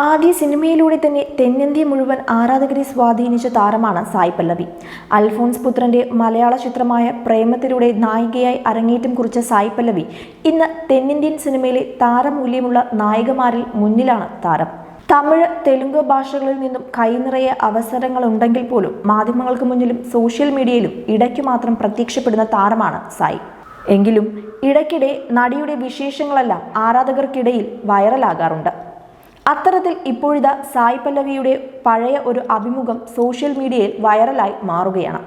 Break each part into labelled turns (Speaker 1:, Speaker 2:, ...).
Speaker 1: ആദ്യ സിനിമയിലൂടെ തന്നെ തെന്നിന്ത്യ മുഴുവൻ ആരാധകരെ സ്വാധീനിച്ച താരമാണ് സായ് പല്ലവി. അൽഫോൺസ് പുത്രന്റെ മലയാള ചിത്രമായ പ്രേമത്തിലൂടെ നായികയായി അരങ്ങേറ്റം കുറിച്ച സായ് പല്ലവി ഇന്ന് തെന്നിന്ത്യൻ സിനിമയിലെ താരമൂല്യമുള്ള നായികമാരിൽ മുന്നിലാണ് താരം. തമിഴ് തെലുങ്ക് ഭാഷകളിൽ നിന്നും കൈനിറയെ അവസരങ്ങളുണ്ടെങ്കിൽ പോലും മാധ്യമങ്ങൾക്ക് മുന്നിലും സോഷ്യൽ മീഡിയയിലും ഇടയ്ക്കു മാത്രം പ്രത്യക്ഷപ്പെടുന്ന താരമാണ് സായി. എങ്കിലും ഇടയ്ക്കിടെ നടിയുടെ വിശേഷങ്ങളെല്ലാം ആരാധകർക്കിടയിൽ വൈറലാകാറുണ്ട്. അത്തരത്തിൽ ഇപ്പോഴിതാ സായ് പല്ലവിയുടെ പഴയ ഒരു അഭിമുഖം സോഷ്യൽ മീഡിയയിൽ വൈറലായി മാറുകയാണ്.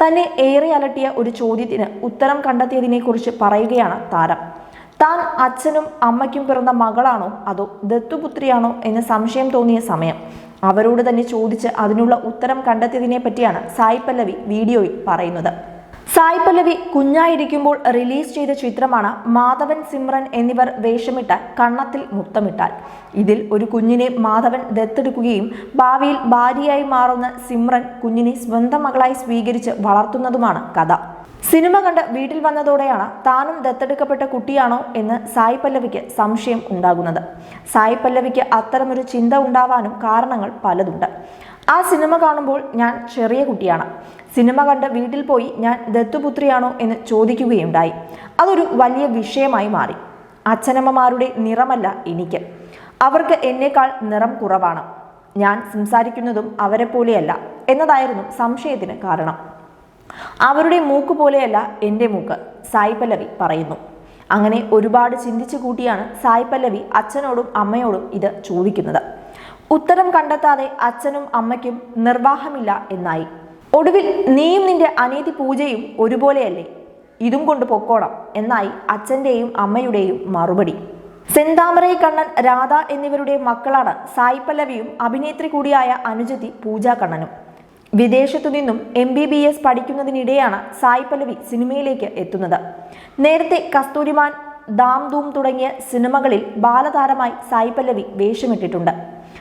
Speaker 1: തന്നെ ഏറെ അലട്ടിയ ഒരു ചോദ്യത്തിന് ഉത്തരം കണ്ടെത്തിയതിനെക്കുറിച്ച് പറയുകയാണ് താരം. താൻ അച്ഛനും അമ്മയ്ക്കും പിറന്ന മകളാണോ അതോ ദത്തുപുത്രിയാണോ എന്ന് സംശയം തോന്നിയ സമയം. അവരോട് തന്നെ ചോദിച്ച് അതിനുള്ള ഉത്തരം കണ്ടെത്തിയതിനെ പറ്റിയാണ് സായ് പല്ലവി വീഡിയോയിൽ പറയുന്നത്. സായ് പല്ലവി കുഞ്ഞായിരിക്കുമ്പോൾ റിലീസ് ചെയ്ത ചിത്രമാണ് മാധവൻ സിമ്രൻ എന്നിവർ വേഷമിട്ട കണ്ണത്തിൽ മുത്തമിട്ടാൽ. ഇതിൽ ഒരു കുഞ്ഞിനെ മാധവൻ ദത്തെടുക്കുകയും ഭാവിയിൽ ഭാര്യയായി മാറുന്ന സിമ്രൻ കുഞ്ഞിനെ സ്വന്തം മകളായി സ്വീകരിച്ച് വളർത്തുന്നതുമാണ് കഥ. സിനിമ കണ്ട് വീട്ടിൽ വന്നതോടെയാണ് താനും ദത്തെടുക്കപ്പെട്ട കുട്ടിയാണോ എന്ന് സായി പല്ലവിക്ക് സംശയം ഉണ്ടാകുന്നത്. സായി പല്ലവിക്ക് അത്തരമൊരു ചിന്ത ഉണ്ടാവാനും കാരണങ്ങൾ പലതുണ്ട്. ആ സിനിമ കാണുമ്പോൾ ഞാൻ ചെറിയ കുട്ടിയാണ്. സിനിമ കണ്ട് വീട്ടിൽ പോയി ഞാൻ ദത്തുപുത്രിയാണോ എന്ന് ചോദിക്കുകയുണ്ടായി. അതൊരു വലിയ വിഷയമായി മാറി. അച്ഛനമ്മമാരുടെ നിറമല്ല എനിക്ക്. അവർക്ക് എന്നേക്കാൾ നിറം കുറവാണ്. ഞാൻ സംസാരിക്കുന്നതും അവരെ പോലെയല്ല എന്നതായിരുന്നു സംശയത്തിന് കാരണം. അവരുടെ മൂക്ക് പോലെയല്ല എന്റെ മൂക്ക് സായി പല്ലവി പറയുന്നു. അങ്ങനെ ഒരുപാട് ചിന്തിച്ചു കൂട്ടിയാണ് സായി പല്ലവി അച്ഛനോടും അമ്മയോടും ഇത് ചോദിക്കുന്നത്. ഉത്തരം കണ്ടെത്താതെ അച്ഛനും അമ്മയ്ക്കും നിർവാഹമില്ല എന്നായി. ഒടുവിൽ നീയും നിന്റെ അനീതി പൂജയും ഒരുപോലെയല്ലേ? ഇതും കൊണ്ട് പൊക്കോണം എന്നായി അച്ഛന്റെയും അമ്മയുടെയും മറുപടി. സെന്താമരൈ കണ്ണൻ രാധ എന്നിവരുടെ മക്കളാണ് സായി പല്ലവിയും അഭിനേത്രി കൂടിയായ അനുജതി പൂജ കണ്ണനും വിദേശത്തു നിന്നും എം ബി ബി എസ് പഠിക്കുന്നതിനിടെയാണ് സായി പല്ലവി സിനിമയിലേക്ക് എത്തുന്നത്. നേരത്തെ കസ്തൂരിമാൻ ദാം ധൂം തുടങ്ങിയ സിനിമകളിൽ ബാലതാരമായി സായി പല്ലവി വേഷമിട്ടിട്ടുണ്ട്.